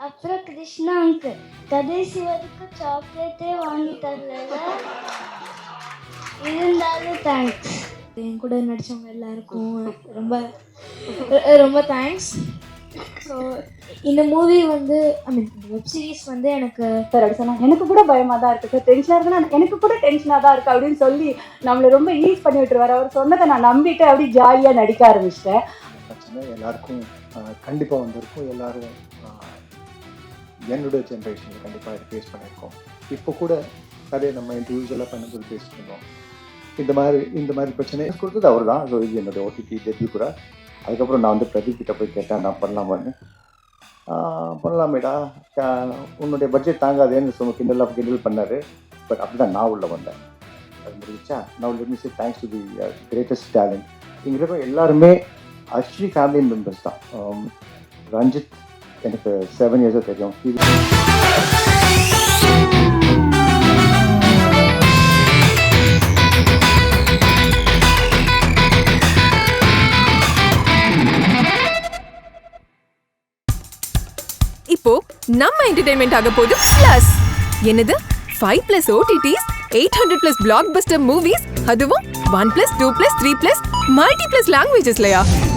அப்புறம் கிருஷ்ணா அங்கு கடைசி வரைக்கும் சாக்லேட்டே வாங்கி தரல இருந்தாலும் தேங்க்ஸ் என் கூட நடித்தவங்க எல்லாருக்கும் ரொம்ப ரொம்ப தேங்க்ஸ் ஸோ இந்த மூவி வந்து ஐ மீன் இந்த வெப் சீரிஸ் வந்து எனக்கு சார் அப்படி சொன்னா எனக்கு கூட பயமா தான் இருக்கு. சார் டென்ஷனா இருக்குன்னா எனக்கு கூட டென்ஷனா தான் இருக்கு அப்படின்னு சொல்லி நம்மளை ரொம்ப ஈஸ் பண்ணி விட்டுருவாரு. அவர் சொன்னதை நான் நம்பிட்டு அப்படி ஜாலியா நடிக்க ஆரம்பிச்சிட்டேன். எல்லாருக்கும் கண்டிப்பாக வந்திருக்கும். எல்லாரும் என்னோட ஜென்ரேஷனில் கண்டிப்பாக இதை ஃபேஸ் பண்ணியிருக்கோம். இப்போ கூட நிறைய நம்ம இண்டிவிஜுவலாக பண்ணும்போது ஃபேஸ் பண்ணோம் இந்த மாதிரி இந்த மாதிரி பிரச்சனை கொடுத்தது அவர் தான் ஸோ இது என்னோட ஓடிடி டெபியூ கூட. அதுக்கப்புறம் நான் வந்து பிரதீப் கிட்ட போய் கேட்டேன் நான் பண்ணலாமான்னு. பண்ணலாமேடா. உன்னுடைய பட்ஜெட் தாங்காதேன்னு சொன்ன கிண்டல் ஆஃப் கிண்டல் பண்ணாரு. பட் அப்படி தான் நான் உள்ளே வந்தேன். அது முடிஞ்சா நான் let me say thanks to the greatest talent இங்கே இருக்கிற எல்லாருமே ஆக்சுவலி ஃபேமிலி மெம்பர்ஸ் தான். ரஞ்சித் எனக்கு செவன் இயர்ஸாக தெரியும். இப்போ நம்ம என்டர்டைன்மெண்ட் ஆக போது பிளஸ் என்னது? Five plus OTTs eight hundred plus blockbuster movies அதுவும் one plus two plus three plus multi plus லாங்குவேஜஸ்லயா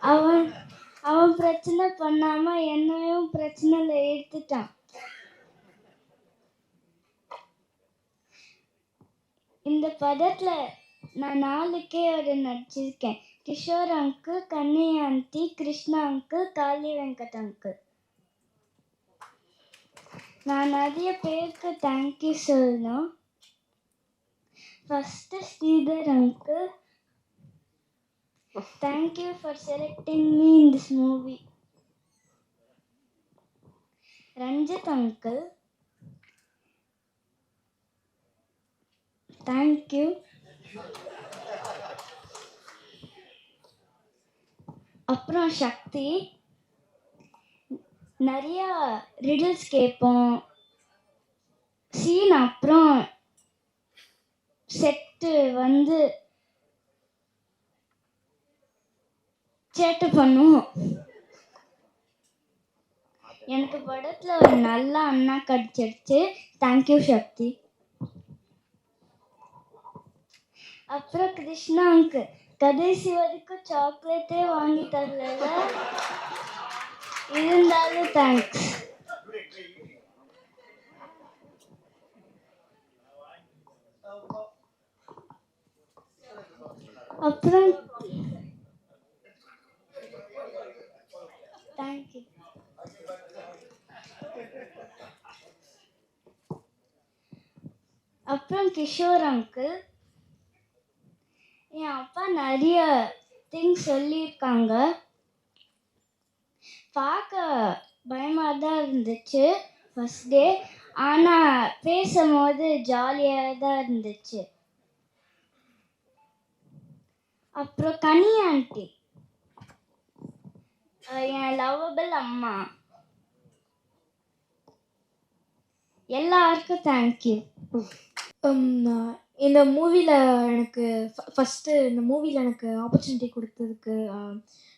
அவன் அவன் பிரச்சனை பண்ணாம என்னையும் பிரச்சனையில எடுத்துட்டான் இந்த படத்துல நான் நாலு ஒரு நடிச்சிருக்கேன். கிஷோர் அங்கு கன்னி ஆண்டி கிருஷ்ணா அங்கு காளி வெங்கட் அங்கு நான் நிறைய பேருக்கு தேங்க்யூ சொல்லணும். ஃபஸ்ட்டு ஸ்ரீதர் அங்கு Thank you for selecting me in this movie. Ranjit uncle. Thank you. அப்புறம் சக்தி நிறைய ரிடில்ஸ் கேட்போம் சீன் அப்புறம் செட்டு வந்து சேட்டை பண்ணுவோம் எனக்கு படத்துல ஒரு நல்ல அண்ணா கிடைச்சிருச்சு தேங்க்யூ சக்தி அப்புறம் கிருஷ்ணா அங்கு கடைசி வரைக்கும் சாக்லேட்டே வாங்கி தரல இருந்தாலும் தேங்க்ஸ் அப்புறம் தேங்க்யூ அப்புறம் கிஷோர் அங்கிள் என் அப்பா நிறைய திங்ஸ் சொல்லியிருக்காங்க. பார்க்க பயமாக தான் இருந்துச்சு ஃபஸ்ட் டே ஆனால் பேசும்போது ஜாலியாக தான் இருந்துச்சு. அப்புறம் கனி ஆண்டி என் லவ்வபிள் அம்மா. எல்லாருக்கும் தேங்க்யூ இந்த மூவியில் எனக்கு ஃபஸ்ட்டு இந்த மூவியில் எனக்கு ஆப்பர்ச்சுனிட்டி கொடுத்ததுக்கு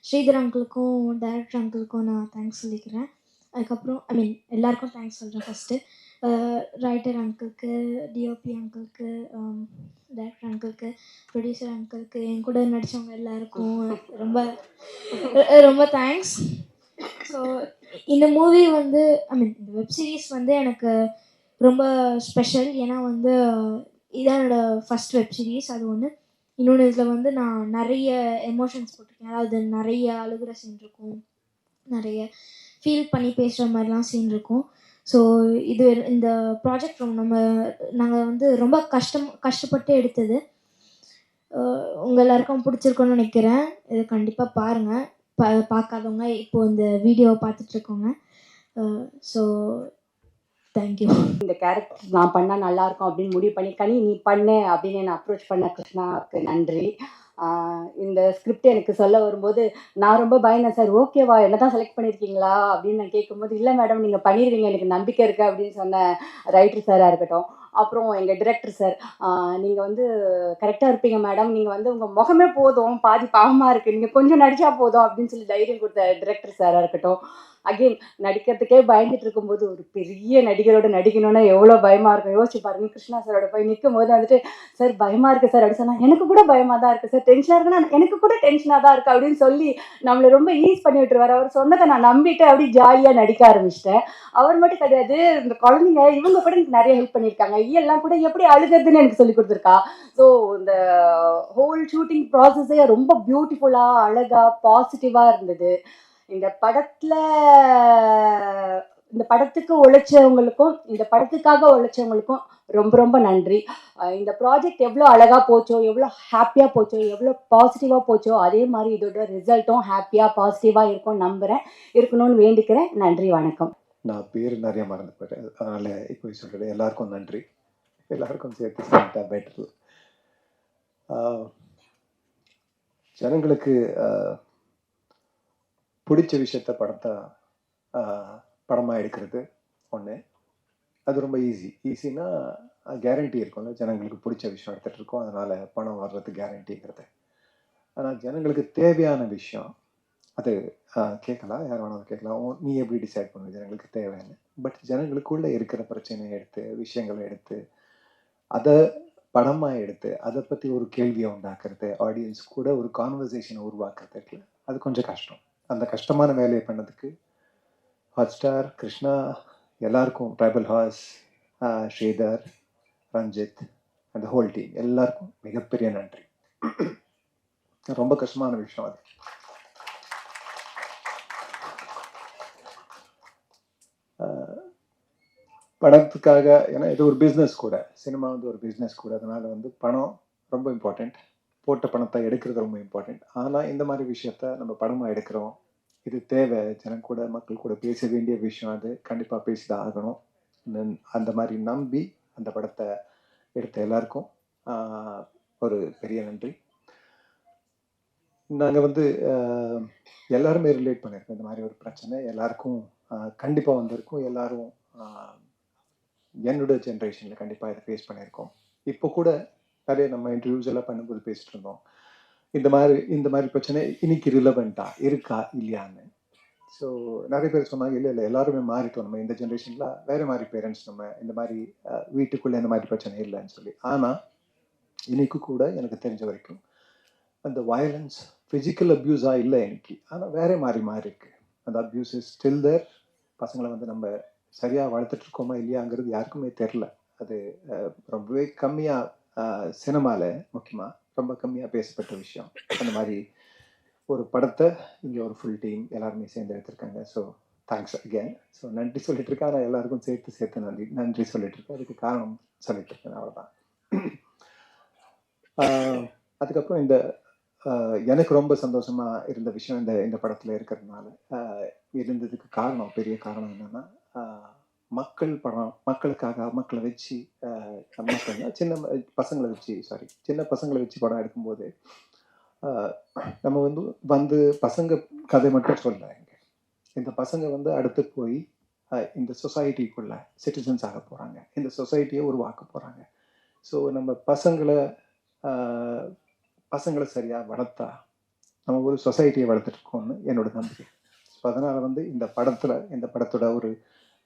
ஸ்ரீதர் அங்கிளுக்கும் டைரக்டர் அங்கிளுக்கும் நான் தேங்க்ஸ் சொல்லிக்கிறேன். அதுக்கப்புறம் ஐ மீன் எல்லாருக்கும் தேங்க்ஸ் சொல்கிறேன் ஃபஸ்ட்டு ரைட்டர் அங்கிளுக்கு டிஓபி அங்கிளுக்கு டைரக்டர் அங்கிளுக்கு ப்ரொடியூசர் அங்கிளுக்கு என் கூட நடித்தவங்க எல்லாருக்கும் ரொம்ப ரொம்ப தேங்க்ஸ் ஸோ இந்த மூவி வந்து ஐ மீன் இந்த வெப் சீரிஸ் வந்து எனக்கு ரொம்ப ஸ்பெஷல் ஏன்னா வந்து இதான் என்னோடய ஃபஸ்ட் வெப் சீரிஸ் அது ஒன்று இன்னொன்று இதில் வந்து நான் நிறைய எமோஷன்ஸ் போட்டிருக்கேன். அதாவது நிறைய அழுகிற சீன் இருக்கும். நிறைய ஃபீல் பண்ணி பேசுகிற மாதிரிலாம் சீன் இருக்கும். ஸோ இது இந்த ப்ராஜெக்ட் ரொம்ப நம்ம நாங்கள் வந்து ரொம்ப கஷ்டம் கஷ்டப்பட்டு எடுத்தது. உங்கள் எல்லாருக்கும் பிடிச்சிருக்குன்னு நினைக்கிறேன். இது கண்டிப்பாக பாருங்கள் பா பார்க்காதவங்க இப்போ இந்த வீடியோவை பார்த்துட்ருக்கோங்க. ஸோ தேங்க்யூ இந்த கேரக்டர் நான் பண்ணால் நல்லாயிருக்கும் அப்படின்னு முடிவு பண்ணி கனி நீ பண்ணு அப்படின்னு என்னை அப்ரோச் பண்ண கிருஷ்ணாவுக்கு நன்றி. இந்த ஸ்கிரிப்ட் எனக்கு சொல்ல வரும்போது நான் ரொம்ப பயந்தேன் சார். ஓகேவா என்ன தான் செலக்ட் பண்ணியிருக்கீங்களா? அப்படின்னு நான் கேட்கும்போது இல்லை மேடம் நீங்கள் பண்ணிடுவீங்க எனக்கு நம்பிக்கை இருக்குது அப்படின்னு சொன்ன ரைட்டர் சாராக இருக்கட்டும். அப்புறம் எங்கள் டிரெக்டர் சார் நீங்கள் வந்து கரெக்டாக இருப்பீங்க மேடம் நீங்கள் வந்து உங்கள் முகமே போதும். பாதி பாவமாக இருக்குது நீங்கள் கொஞ்சம் நடிச்சா போதும். அப்படின்னு சொல்லி தைரியம் கொடுத்த டிரெக்டர் சாராக இருக்கட்டும். அகெயின் நடிக்கிறதுக்கே பயந்துட்டு இருக்கும்போது ஒரு பெரிய நடிகரோட நடிக்கணும்னா எவ்வளோ பயமாக இருக்கும். யோசிச்சு பாருங்க. கிருஷ்ணா சாரோட போய் நிற்கும் போது வந்துட்டு சார் பயமாக இருக்குது சார் அப்படி சொன்னால் எனக்கு கூட பயமாக தான் இருக்குது சார் டென்ஷனாக இருக்குன்னா எனக்கு கூட டென்ஷனாக தான் இருக்குது அப்படின்னு சொல்லி நம்மளை ரொம்ப ஈஸ் பண்ணி விட்டுருவார். அவர் சொன்னதை நான் நம்பிட்டு அப்படி ஜாலியாக நடிக்க ஆரம்பிச்சிட்டேன். அவர் மட்டும் கிடையாது இந்த குழந்தைங்க இவங்க கூட எனக்கு நிறைய ஹெல்ப் பண்ணியிருக்காங்க. கையெல்லாம் கூட எப்படி அழுகிறதுன்னு எனக்கு சொல்லி கொடுத்துருக்கா. ஸோ இந்த ஹோல் ஷூட்டிங் ப்ராசஸே ரொம்ப பியூட்டிஃபுல்லாக அழகாக பாசிட்டிவாக இருந்தது. இந்த படத்தில் இந்த படத்துக்கு உழைச்சவங்களுக்கும் இந்த படத்துக்காக உழைச்சவங்களுக்கும் ரொம்ப ரொம்ப நன்றி. இந்த ப்ராஜெக்ட் எவ்வளோ அழகாக போச்சோ எவ்வளோ ஹாப்பியாக போச்சோ எவ்வளோ பாசிட்டிவாக போச்சோ அதே மாதிரி இதோட ரிசல்ட்டும் ஹாப்பியாக பாசிட்டிவாக இருக்கும் நம்புகிறேன் இருக்கணும்னு வேண்டிக்கிறேன். நன்றி வணக்கம். நான் பேர் நிறைய மறந்து போயிட்டேன். அதனால் இப்போ சொல்கிறேன் எல்லாருக்கும் நன்றி. எல்லாருக்கும் சேர்த்து சேர்த்தா பெட்டர் ஜனங்களுக்கு பிடிச்ச விஷயத்த படத்தை படமாக எடுக்கிறது ஒன்று அது ரொம்ப ஈஸி ஈஸினா கேரண்டி இருக்கும்ல. ஜனங்களுக்கு பிடிச்ச விஷயம் எடுத்துகிட்டு இருக்கோம். அதனால் பணம் வர்றது கேரண்டிங்கிறது ஆனால் ஜனங்களுக்கு தேவையான விஷயம் அது கேட்கலாம் யார் வேணாலும் கேட்கலாம் நீ எப்படி டிசைட் பண்ணுவ? ஜனங்களுக்கு தேவைன்னு. பட் ஜனங்களுக்குள்ளே இருக்கிற பிரச்சனையை எடுத்து விஷயங்களை எடுத்து அதை படமாக எடுத்து அதை பற்றி ஒரு கேள்வியை உண்டாக்குறது ஆடியன்ஸ் கூட ஒரு கான்வர்சேஷனை உருவாக்குறது இருக்குல்ல? அது கொஞ்சம் கஷ்டம். அந்த கஷ்டமான வேலையை பண்ணதுக்கு ஹாட் ஸ்டார் கிருஷ்ணா எல்லாருக்கும் ட்ரைபல் ஹாஸ் ஸ்ரீதர் ரஞ்சித் அந்த ஹோல் டீம் எல்லாருக்கும் மிகப்பெரிய நன்றி. ரொம்ப கஷ்டமான விஷயம் அது. படத்துக்காக ஏன்னா இது ஒரு பிஸ்னஸ் கூட. சினிமா வந்து ஒரு பிஸ்னஸ் கூட. அதனால் வந்து பணம் ரொம்ப இம்பார்ட்டண்ட் போட்ட பணத்தை எடுக்கிறது ரொம்ப இம்பார்ட்டண்ட் ஆனால் இந்த மாதிரி விஷயத்த நம்ம படமாக எடுக்கிறோம். இது தேவை. ஜனம் கூட மக்கள் கூட பேச வேண்டிய விஷயம் அது. கண்டிப்பாக பேசிதான் ஆகணும். அந்த மாதிரி நம்பி அந்த படத்தை எடுத்த எல்லாருக்கும் ஒரு பெரிய நன்றி. நாங்கள் வந்து எல்லாருமே ரிலேட் பண்ணியிருக்கோம் இந்த மாதிரி ஒரு பிரச்சனை எல்லாருக்கும் கண்டிப்பாக வந்திருக்கும். எல்லாரும் என்னோட ஜென்ரேஷனில் கண்டிப்பாக இதை ஃபேஸ் பண்ணியிருக்கோம். இப்போ கூட நிறைய நம்ம இன்டர்வியூஸ் எல்லாம் பண்ணும்போது பேசிட்டு இருந்தோம். இந்த மாதிரி இந்த மாதிரி பிரச்சனை இன்னைக்கு ரிலவெண்ட்டா இருக்கா இல்லையான்னு. ஸோ நிறைய பேர் சொன்னாங்க இல்லை இல்லை எல்லாருமே மாறிட்டோம். நம்ம இந்த ஜென்ரேஷனில் வேறு மாதிரி பேரண்ட்ஸ் நம்ம இந்த மாதிரி வீட்டுக்குள்ளே இந்த மாதிரி பிரச்சனை இல்லைன்னு சொல்லி. ஆனால் இன்னைக்கு கூட எனக்கு தெரிஞ்ச வரைக்கும் அந்த வயலன்ஸ் ஃபிசிக்கல் அப்யூஸாக இல்லை இன்னைக்கு. ஆனால் வேறே மாதிரி மாறி இருக்கு அந்த அப்யூஸ் இஸ் ஸ்டில் தேர் பசங்களை வந்து நம்ம சரியாக வளர்த்துட்டு இருக்கோமா இல்லையாங்கிறது யாருக்குமே தெரில. அது ரொம்பவே கம்மியாக சினிமாவில் முக்கியமாக ரொம்ப கம்மியாக பேசப்பட்ட விஷயம். அந்த மாதிரி ஒரு படத்தை இங்கே ஒரு ஃபுல் டீம் எல்லாருமே சேர்ந்து எடுத்திருக்காங்க. ஸோ தேங்க்ஸ் அகேன் ஸோ நன்றி சொல்லிட்டு இருக்கேன் ஆனால் எல்லாருக்கும் சேர்த்து சேர்த்து நன்றி நன்றி சொல்லிட்டு இருக்கேன் அதுக்கு காரணம் சொல்லிட்டு இருக்கேன் அவ்வளோதான் அதுக்கப்புறம் இந்த எனக்கு ரொம்ப சந்தோஷமா இருந்த விஷயம் இந்த இந்த படத்துல இருக்கிறதுனால இருந்ததுக்கு காரணம் பெரிய காரணம் என்னன்னா மக்கள் படம் மக்களுக்காக மக்களை வச்சு மக்கள் சின்ன பசங்களை வச்சு சாரி சின்ன பசங்களை வச்சு படம் எடுக்கும்போது நம்ம வந்து வந்து பசங்க கதை மட்டும் சொல்ல இந்த பசங்க வந்து அடுத்து போய் இந்த சொசைட்டிக்குள்ள சிட்டிசன்ஸ் ஆக போகிறாங்க இந்த சொசைட்டியை உருவாக்க போகிறாங்க ஸோ நம்ம பசங்களை பசங்களை சரியாக வளர்த்தா நம்ம ஒரு சொசைட்டியை வளர்த்துட்டு இருக்கோம்னு என்னோட நம்பிக்கை. ஸோ அதனால் வந்து இந்த படத்தில் இந்த படத்தோட ஒரு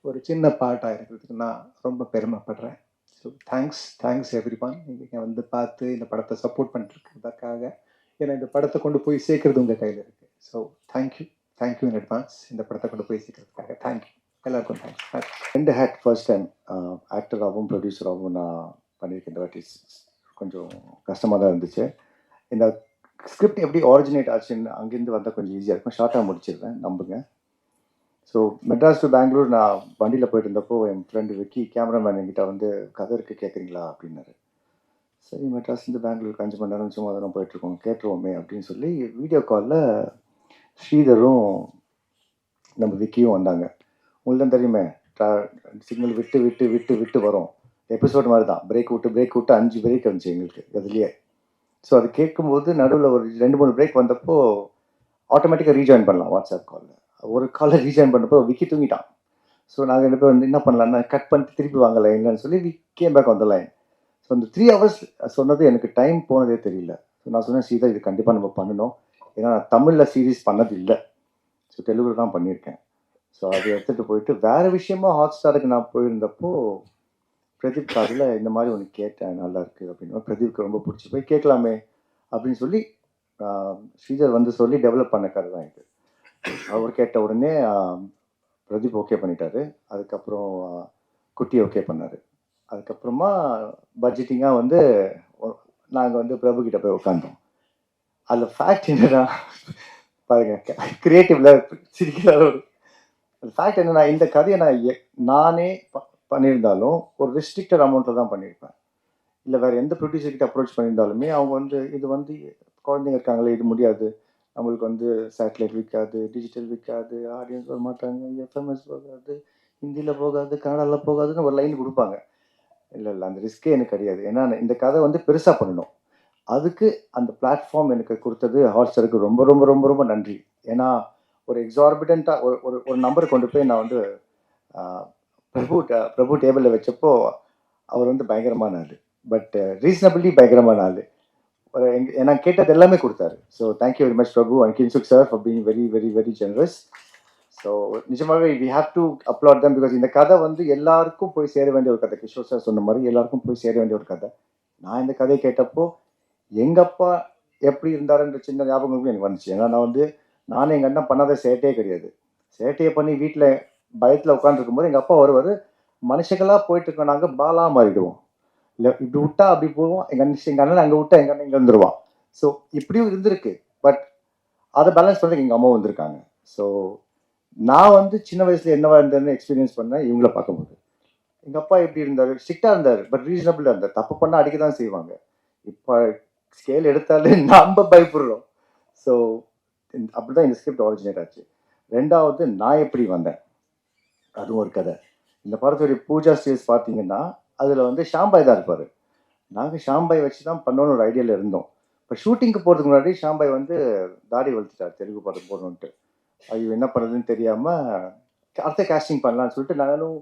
ஒரு சின்ன பாட்டாக இருக்கிறதுக்கு நான் ரொம்ப பெருமைப்படுறேன். So thanks thanks everyone நீங்கள் வந்து பார்த்து இந்த படத்தை சப்போர்ட் பண்ணிட்டுருக்கிறதுக்காக ஏன்னா இந்த படத்தை கொண்டு போய் சேர்க்கறது உங்கள் கையில் இருக்குது so thank you thank you in advance இந்த படத்தை கொண்டு போய் சேர்க்கறதுக்காக தேங்க்யூ எல்லாருக்கும் தேங்க்ஸ் ரெண்டு ஹேட் ஃபர்ஸ்ட் டைம் ஆக்டராகவும் ப்ரொடியூசராகவும் நான் பண்ணியிருக்கேன் இந்த வாட்டி கொஞ்சம் கஷ்டமாக தான் இருந்துச்சு. இந்த ஸ்கிரிப்ட் எப்படி ஆரிஜினேட் ஆச்சுன்னு அங்கேருந்து வந்தால் கொஞ்சம் ஈஸியாக இருக்கும். ஷார்ட்டாக முடிச்சிடுறேன் நம்புங்க. ஸோ மெட்ராஸ் டு பெங்களூர் நான் வண்டியில் போயிட்டு இருந்தப்போ என் ஃப்ரெண்டு விக்கி கேமராமேன் என்கிட்ட வந்து கதை இருக்கு கேட்குறீங்களா அப்படின்னாரு. சரி மெட்ராஸ்லேருந்து பெங்களூருக்கு அஞ்சு மணி நேரம் சும்மா தான் போயிட்டுருக்கோம் கேட்டுருவோமே அப்படின்னு சொல்லி வீடியோ காலில் ஸ்ரீதரும் நம்ம விக்கியும் வந்தாங்க. உங்களுக்கு தெரியுமே சிக்னல் விட்டு விட்டு விட்டு விட்டு வரும். எபிசோட் மாதிரி தான் பிரேக் விட்டு பிரேக் விட்டு அஞ்சு பிரேக் வந்துச்சு எங்களுக்கு அதுலேயே. ஸோ அது கேட்கும்போது நடுவில் ஒரு ரெண்டு மூணு பிரேக் வந்தப்போ ஆட்டோமேட்டிக்காக ரீஜாயின் பண்ணலாம் வாட்ஸ்அப் காலில் ஒரு காலர் ரீஜாயின் பண்ணப்போ விக்கி தூங்கிட்டான். ஸோ நாங்கள் ரெண்டு பேர் வந்து என்ன பண்ணலாம்னா கட் பண்ணிட்டு திருப்பி வாங்க லைன்லன்னு சொல்லி வி கேம் பேக் அந்த லைன் ஸோ அந்த த்ரீ ஹவர்ஸ் சொன்னது எனக்கு டைம் போனதே தெரியல. ஸோ நான் சொன்னேன் சீதா இது கண்டிப்பாக நம்ம பண்ணணும். ஏன்னா நான் தமிழில் சீரீஸ் பண்ணது இல்லை ஸோ தெலுங்கில் தான் பண்ணியிருக்கேன். ஸோ அதை எடுத்துகிட்டு போயிட்டு வேறு விஷயமா ஹாட் ஸ்டாருக்கு நான் போயிருந்தப்போ பிரதீப் காரில் இந்த மாதிரி ஒன்று கேட்டேன் நல்லா இருக்குது அப்படின்னு. பிரதீப்க்கு ரொம்ப பிடிச்சி போய் கேட்கலாமே அப்படின்னு சொல்லி ஸ்ரீதர் வந்து சொல்லி டெவலப் பண்ண கதை தான் இது. அவர் கேட்ட உடனே பிரதீப் ஓகே பண்ணிட்டாரு. அதுக்கப்புறம் குட்டி ஓகே பண்ணார். அதுக்கப்புறமா பட்ஜெட்டிங்காக வந்து நாங்கள் வந்து பிரபு கிட்ட போய் உட்காந்தோம் அதில் ஃபேக்ட் என்னன்னா பாருங்க கிரியேட்டிவ்ல சிரிக்கிறாரு ஒரு ஃபேக்ட் என்னன்னா இந்த கதையை நான் எ- நானே ப- பண்ணியிருந்தாலும் ஒரு ரெஸ்ட்ரிக்டட் அமௌண்ட்டில் தான் பண்ணியிருப்பேன். இல்லை வேறு எந்த ப்ரொடியூசர்கிட்ட அப்ரோச் பண்ணியிருந்தாலுமே அவங்க வந்து இது வந்து குழந்தைங்க இருக்காங்களே இது முடியாது. நம்மளுக்கு வந்து சேட்டலைட் விற்காது டிஜிட்டல் விற்காது ஆடியன்ஸ் வர மாட்டாங்க எஃப்எம்எஸ் போகாது ஹிந்தியில் போகாது கன்னடாவில் போகாதுன்னு ஒரு லைன் கொடுப்பாங்க. இல்லை இல்லை அந்த ரிஸ்க்கே எனக்கு கிடையாது. ஏன்னா இந்த கதை வந்து பெருசாக பண்ணணும். அதுக்கு அந்த பிளாட்ஃபார்ம் எனக்கு கொடுத்தது ஹாட்ஸ்டருக்கு ரொம்ப ரொம்ப ரொம்ப ரொம்ப நன்றி. ஏன்னா ஒரு எக்ஸார்பிட்டண்ட்டாக ஒரு ஒரு ஒரு நம்பர் கொண்டு போய் நான் வந்து பிரபு பிரபு டேபிளில் வச்சப்போ அவர் வந்து பயங்கரமான ஆள். பட் ரீசனபிளி பயங்கரமான ஆள். நான் கேட்டது எல்லாமே கொடுத்தாரு. So thank you very much Prabhu and Kinsuk sir for being very very very generous so நிஜமாகவே we have to upload them because இந்த கதை வந்து எல்லாருக்கும் போய் சேர வேண்டிய ஒரு கதை. கிஷோர் சார் சொன்ன மாதிரி எல்லாருக்கும் போய் சேர வேண்டிய ஒரு கதை. நான் இந்த கதையை கேட்டப்போ எங்கள் அப்பா எப்படி இருந்தாருன்ற சின்ன ஞாபகங்களும் எனக்கு வந்துச்சு. ஏன்னா நான் வந்து நானும் எங்கள் அண்ணன் பண்ணாத சேட்டையே கிடையாது. சேட்டையை பண்ணி வீட்டில் பயத்தில் உட்காந்துருக்கும் போது எங்கள் அப்பா வருவார் மனுஷங்களாக போயிட்டு இருக்கோம் நாங்கள் பாலாக மாறிடுவோம். இல்லை இப்படி விட்டா அப்படி போவோம். எங்கள் அண்ணன் எங்கள் அண்ணன் அங்கே விட்டா எங்கள் அண்ணன் இங்கே வந்துடுவான் ஸோ இப்படியும் இருந்திருக்கு. பட் அதை பேலன்ஸ் பண்ணுறதுக்கு எங்கள் அம்மா வந்திருக்காங்க. ஸோ நான் வந்து சின்ன வயசுல என்னவா இருந்தேன்னு எக்ஸ்பீரியன்ஸ் பண்ணேன். இவங்கள பார்க்கும்போது. எங்கள் அப்பா எப்படி இருந்தார்? ஸ்ட்ரிக்டாக இருந்தார். பட் ரீசனபிளாக இருந்தார். தப்பு பண்ணால் அடிக்க தான் செய்வாங்க. இப்போ ஸ்கேல் எடுத்தாலே நம்ம பயப்படுறோம். ஸோ அப்படிதான் இந்த ஸ்கிரிப்ட் ஒரிஜினேட் ஆச்சு. ரெண்டாவது நான் எப்படி வந்தேன்? அதுவும் ஒரு கதை. இந்த படத்துடைய பூஜா ஸ்டேஜ் பார்த்தீங்கன்னா அதில் வந்து ஷாம்பாய் தான் இருப்பார். நாங்கள் ஷாம்பாய் வச்சு தான் பண்ணணும்னு ஒரு ஐடியாவில் இருந்தோம். இப்போ ஷூட்டிங்க்கு போகிறதுக்கு முன்னாடி ஷாம்பாய் வந்து தாடி வளர்த்துட்டார் தெலுங்கு படம் போடணுன்ட்டு ஐயோ என்ன பண்ணுறதுன்னு தெரியாமல் அடுத்த கேஸ்டிங் பண்ணலாம்னு சொல்லிட்டு நானும்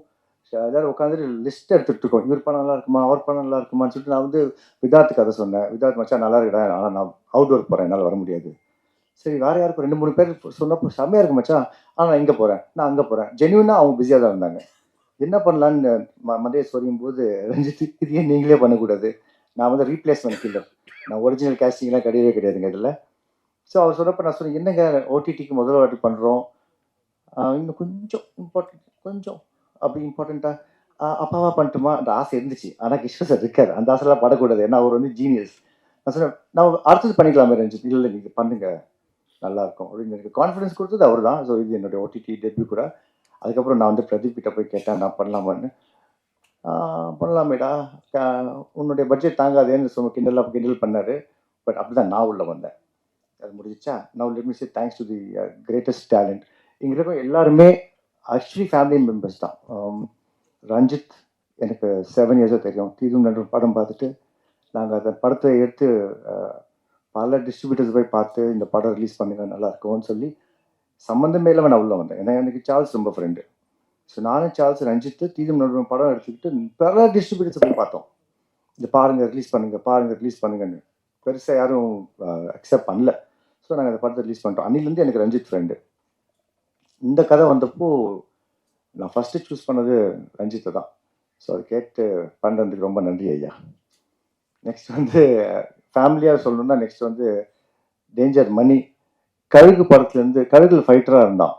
எல்லாரும் உட்காந்துட்டு லிஸ்ட் எடுத்துகிட்டு இருக்கோம். இவர் படம் நல்லா இருக்குமா அவர் படம் நல்லா இருக்குமான்னு சொல்லிட்டு நான் வந்து விதார்த்து கதை சொன்னேன். விதார்த் மச்சா நல்லா இருக்கடா ஆனால் நான் அவுட்டோர் போகிறேன் என்னால் வர முடியாது. சரி வேறு யாருக்கும் ரெண்டு மூணு பேர் சொன்னப்போ செம்மையாக இருக்கு மச்சான். ஆனால் நான் இங்கே போகிறேன் நான் அங்கே போகிறேன் ஜென்யூனாக அவங்க பிஸியாக தான் இருந்தாங்க. என்ன பண்ணலான்னு ம மண்டையை சொல்லும் போது ரஞ்சித் இதையே நீங்களே பண்ணக்கூடாது? நான் வந்து ரீப்ளேஸ்மெண்ட் கில்லர் நான் ஒரிஜினல் கேஸ்டிங்லாம் கிடையவே கிடையாதுங்க இதில். ஸோ அவர் சொன்னப்போ நான் சொன்னேன் என்னங்க ஓடிடிக்கு முதல் வாட்டி பண்ணுறோம் இன்னும் கொஞ்சம் இம்பார்ட்டன்ட் கொஞ்சம் அப்படி இம்பார்ட்டண்ட்டாக அப்பாவா பண்ணட்டுமா? அந்த ஆசை இருந்துச்சு. ஆனால் கிருஷ்ண சார் இருக்காரு. அந்த ஆசைலாம் படக்கூடாது. ஏன்னா அவர் வந்து ஜீனியஸ் நான் சொன்னேன் நான் அடுத்தது பண்ணிக்கலாமே ரஞ்சித். இல்லை நீங்கள் பண்ணுங்கள் நல்லாயிருக்கும் அப்படின்னு எனக்கு கான்ஃபிடன்ஸ் கொடுத்தது அவர் தான் ஸோ இது என்னுடைய ஓடிடி டெபியூ கூட. அதுக்கப்புறம் நான் வந்து பிரதீப்கிட்ட போய் கேட்டேன் நான் பண்ணலாமான்னு? பண்ணலாமேடா. உன்னுடைய பட்ஜெட் தாங்காதேன்னு சொன்ன கிண்டல் கிண்டல் பண்ணார். பட் அப்படி தான் நான் உள்ளே வந்தேன். அது முடிஞ்சிச்சா? நான் let me say thanks to the greatest talent இங்கே இருக்க எல்லாருமே ஆக்சுவலி ஃபேமிலி மெம்பர்ஸ் தான். Um, ரஞ்சித் எனக்கு செவன் இயர்ஸாக தெரியும். தீதும் நன்று படம் பார்த்துட்டு நாங்கள் அந்த படத்தை எடுத்து பல டிஸ்ட்ரிபியூட்டர்ஸ் போய் பார்த்து இந்த படம் ரிலீஸ் பண்ணுங்க நல்லா இருக்கும்னு சொல்லி சம்மந்தமே இல்லாமல் நான் உள்ளே வந்தேன். ஏன்னா எனக்கு சார்ல்ஸ் ரொம்ப ஃப்ரெண்டு ஸோ நானும் சார்ல்ஸ் ரஞ்சித்து தீதும் நடுவன் படம் எடுத்துக்கிட்டு பல டிஸ்ட்ரிபியூட்டர்ஸ் போய் பார்த்தோம். இந்த பாருங்க ரிலீஸ் பண்ணுங்கள் பாருங்கள் ரிலீஸ் பண்ணுங்கன்னு. பெருசாக யாரும் அக்செப்ட் பண்ணல. ஸோ நாங்கள் அந்த படத்தை ரிலீஸ் பண்ணிட்டோம். அன்னிலேருந்து எனக்கு ரஞ்சித் ஃப்ரெண்டு இந்த கதை வந்தப்போ நான் ஃபஸ்ட்டு சூஸ் பண்ணது ரஞ்சித்தை தான். ஸோ அது கேட்டு பண்ணுறதுக்கு ரொம்ப நன்றி ஐயா. நெக்ஸ்ட் வந்து ஃபேமிலியாக சொல்லணும்னா நெக்ஸ்ட் வந்து டேஞ்சர் மணி கழுகு படத்துலேருந்து கழுகுல ஃபைட்டராக இருந்தான்.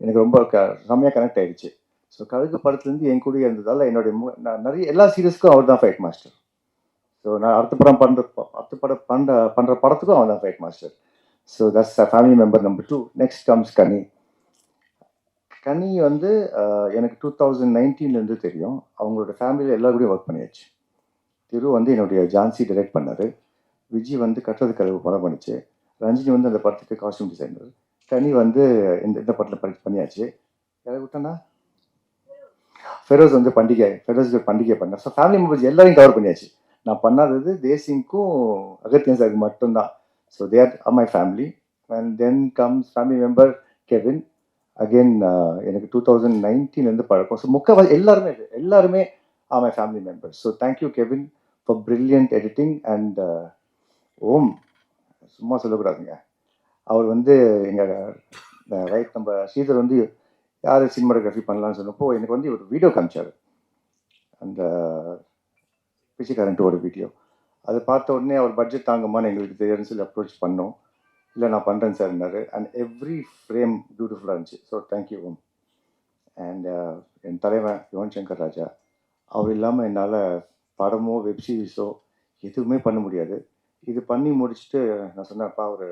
எனக்கு ரொம்ப க செம்மையாக கனெக்ட் ஆயிடுச்சு. ஸோ கழுகு படத்துலேருந்து என் கூடயே இருந்ததால் என்னுடைய மு- நான் நிறைய எல்லா சீரியஸ்க்கும் அவர் தான் ஃபைட் மாஸ்டர் ஸோ நான் அடுத்த படம் பண்ணுற அடுத்த படம் பண்ணுற பண்ணுற படத்துக்கும் அவன் தான் fight master so that's family member number two next comes Kani Kani வந்து எனக்கு டூ தௌசண்ட் நைன்டீன்லேருந்து தெரியும். அவங்களோட ஃபேமிலியில் எல்லா கூடயும் ஒர்க் பண்ணியாச்சு. திரு வந்து என்னுடைய ஜான்சி டிரெக்ட் பண்ணார். விஜய் வந்து கட்டுறது கதவு படம் பண்ணிச்சு. ரஞ்சினி வந்து அந்த படத்துக்கு காஸ்டியூம் டிசைனர் கனி வந்து இந்த இந்த படத்தில் படி பண்ணியாச்சு. யாராவது விட்டேன்னா ஃபெரோஸ் வந்து பண்டிகை ஃபெரோஸ் பண்டிகை பண்ணேன் ஸோ ஃபேமிலி மெம்பர்ஸ் எல்லாரையும் கவர் பண்ணியாச்சு. நான் பண்ணாதது தேசிங்க்கும் அகத்தியன் சாருக்கு மட்டும்தான். So there are my family and then comes family member Kevin again எனக்கு டூ தௌசண்ட் நைன்டீன்லேருந்து பழக்கம். ஸோ முக்கால்வாசி எல்லாருமே எல்லாருமே are my family members so thank you Kevin for brilliant editing and Om. சும்மா சொல்லக்கூடாதுங்க. அவர் வந்து எங்கள் ரைட் நம்ம ஸ்ரீதர் வந்து யார் சினிமாட்டோகிராஃபி பண்ணலாம்னு சொன்னப்போ எனக்கு வந்து ஒரு வீடியோ காமிச்சார். அந்த பிச்சைக்காரன்ட்டு ஒரு வீடியோ அதை பார்த்த உடனே அவர் பட்ஜெட் தாங்குமான்னு எங்களுக்கு தெரியாதுன்னு சொல்லி அப்ரோச் பண்ணோம். இல்லை நான் பண்ணுறேன் சார்னாரு அண்ட் எவ்ரி ஃப்ரேம் பியூட்டிஃபுல்லாக இருந்துச்சு. So thank you Om and என் தலைவன் யுவன் சங்கர் ராஜா அவர் இல்லாமல் என்னால் படமோ வெப் சீரிஸோ எதுவுமே பண்ண முடியாது. இது பண்ணி முடிச்சுட்டு நான் சொன்னேன்ப்பா ஒரு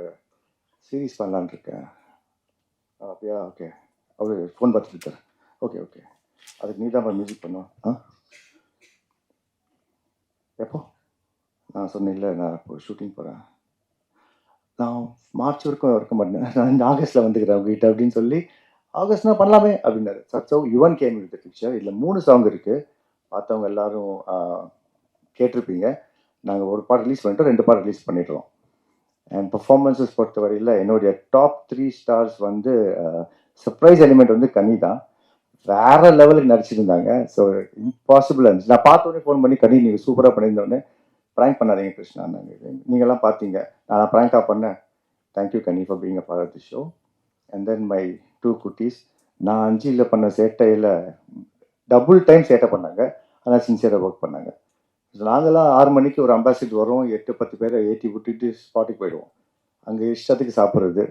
சீரீஸ் பண்ணலான்னு இருக்கேன். அப்படியா? ஓகே. அவர் ஃபோன் பார்த்துட்டு இருக்கார். Okay okay. அதுக்கு நீ தான் மியூசிக் பண்ணுவோம் ஆ? எப்போ? நான் சொன்னேன் இல்லை நான் இப்போ ஷூட்டிங் போகிறேன் நான் மார்ச் வரைக்கும் இருக்க மாட்டேன். நான் இந்த ஆகஸ்ட்டில் வந்துக்கிறேன் உங்ககிட்ட அப்படின்னு சொல்லி ஆகஸ்ட்னா பண்ணலாமே அப்படின்னாரு. So Yuvan came with picture இதில் மூணு சாங் இருக்குது பார்த்தவங்க எல்லாரும் கேட்டிருப்பீங்க. நாங்கள் ஒரு பாட்டு ரிலீஸ் பண்ணிட்டோம் ரெண்டு பாட்டு ரிலீஸ் பண்ணிடுறோம் அண்ட் பர்ஃபார்மன்ஸஸ் பொறுத்தவரையில் என்னுடைய டாப் த்ரீ ஸ்டார்ஸ் வந்து சர்ப்ரைஸ் எலிமெண்ட் வந்து கனி தான். வேற லெவலுக்கு நடிச்சிருந்தாங்க ஸோ இம்பாசிபிளாக இருந்துச்சு. நான் பார்த்த உடனே ஃபோன் பண்ணி கனி நீங்கள் சூப்பராக பண்ணியிருந்தோடனே ப்ராங்க் பண்ணாதீங்க கிருஷ்ணா நாங்கள் நீங்கள்லாம் பார்த்தீங்க. நான் ப்ராங்காக பண்ணேன். Thank you Kani for being a part of the show and then my two குட்டீஸ் நான் அஞ்சியில் பண்ண சேட்டையில் டபுள் டைம் சேட்டை பண்ணாங்க. ஆனால் சின்சியராக ஒர்க் பண்ணாங்க. நாங்களாம் ஆறு மணிக்கு ஒரு அம்பாசிடர் வரும் எட்டு பத்து பேரை ஏற்றி விட்டுட்டு ஸ்பாட்டுக்கு போயிடுவோம். அங்கே இஷ்டத்துக்கு சாப்பிட்றது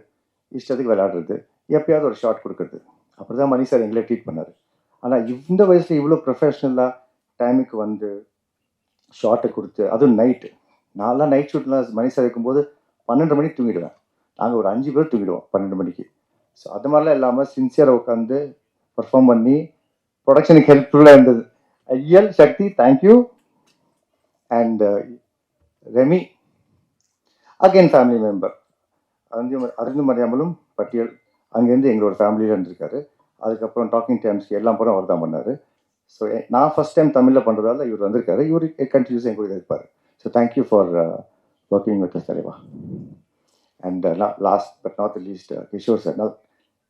இஷ்டத்துக்கு விளையாடுறது எப்பயாவது ஒரு ஷாட் கொடுக்குறது. அப்படி தான் மணி சார் எங்களை ட்ரீட் பண்ணார். ஆனால் இந்த வயசில் இவ்வளோ ப்ரொஃபஷ்னலாக டைமுக்கு வந்து ஷார்ட்டை கொடுத்து அதுவும் நைட்டு நான்லாம் நைட் ஷூட்லாம் மணி சார் இருக்கும்போது பன்னெண்டு மணிக்கு தூங்கிடுவேன். நாங்கள் ஒரு அஞ்சு பேர் தூங்கிடுவோம் பன்னெண்டு மணிக்கு. ஸோ அது மாதிரிலாம் இல்லாமல் சின்சியராக உட்காந்து பர்ஃபார்ம் பண்ணி ப்ரொடக்ஷனுக்கு ஹெல்ப்ஃபுல்லாக இருந்தது. Iyal Sakthi thank you and Remi again family member அருந்து அருந்து மறியாமலும் பட்டியல் அங்கேருந்து எங்களோட ஃபேமிலியில் இருந்திருக்காரு. அதுக்கப்புறம் டாக்கிங் டைம்ஸ்க்கு எல்லாம் படம் அவர் தான் பண்ணார் ஸோ நான் ஃபர்ஸ்ட் டைம் தமிழில் பண்ணுறதால இவர் வந்திருக்காரு. இவர் கண்டினியூஸ் எங்களுக்கு இருப்பார். So thank you for working with தலைவா. And last but not least Kishore sir நான்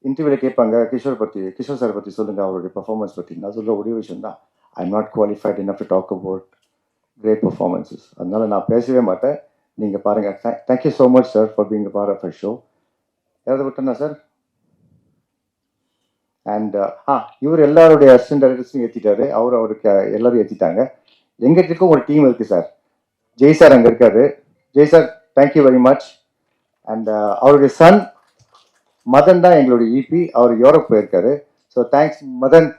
இன்டர்வியூவில் கேட்பாங்க கிஷோர் பற்றி கிஷோர் சார் பற்றி சொல்லுங்கள் அவருடைய பர்ஃபார்மன்ஸ் பற்றி நான் சொல்ல ஒரே விஷயம் தான் I am not qualified in to talk about great performances அதனால நான் பேசவே மாட்டேன். நீங்கள் பாருங்கள் thank thank you so much sir for being part of a show யாராவது விட்டனா சார் அண்ட் ஆ இவர் எல்லாருடைய அசிஸ்டன்ட் டைரக்டர்ஸையும் ஏற்றிட்டாரு அவர் அவருக்கு எல்லாரும் ஏற்றிட்டாங்க எங்கிட்ட ஒரு டீம் இருக்குது சார் ஜெய் சார் அங்கே இருக்காரு. Jai sir thank you very much and அவருடைய சன் மதன் தான் எங்களுடைய இபி அவர் யூரோப் போயிருக்காரு. ஸோ தேங்க்ஸ் மதன்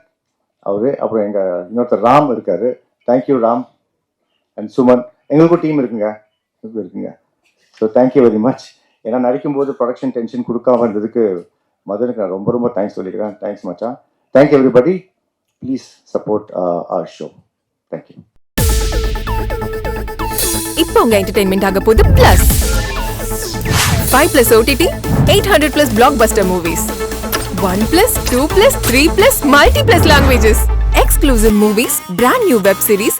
அவரு. அப்புறம் எங்கள் இன்னொருத்தர் ராம் இருக்காரு. தேங்க்யூ ராம். அண்ட் சுமன் எங்களுக்கும் டீம் இருக்குங்க. இருக்குங்க. ஸோ தேங்க்யூ வெரி மச் ஏன்னா நடிக்கும் போது ப்ரொடக்ஷன் டென்ஷன் கொடுக்காம இருந்ததுக்கு மதனுக்கு நான் ரொம்ப ரொம்ப தேங்க்ஸ் சொல்லிக்கிறேன். தேங்க்ஸ் மச்சான். Thank you everybody please support our show thank you இப்போ உங்க என்டர்டைன்மெண்ட் ஆக போகுது plus five plus OTT eight hundred plus blockbuster movies one plus two plus three plus multi plus languages exclusive movies brand new web series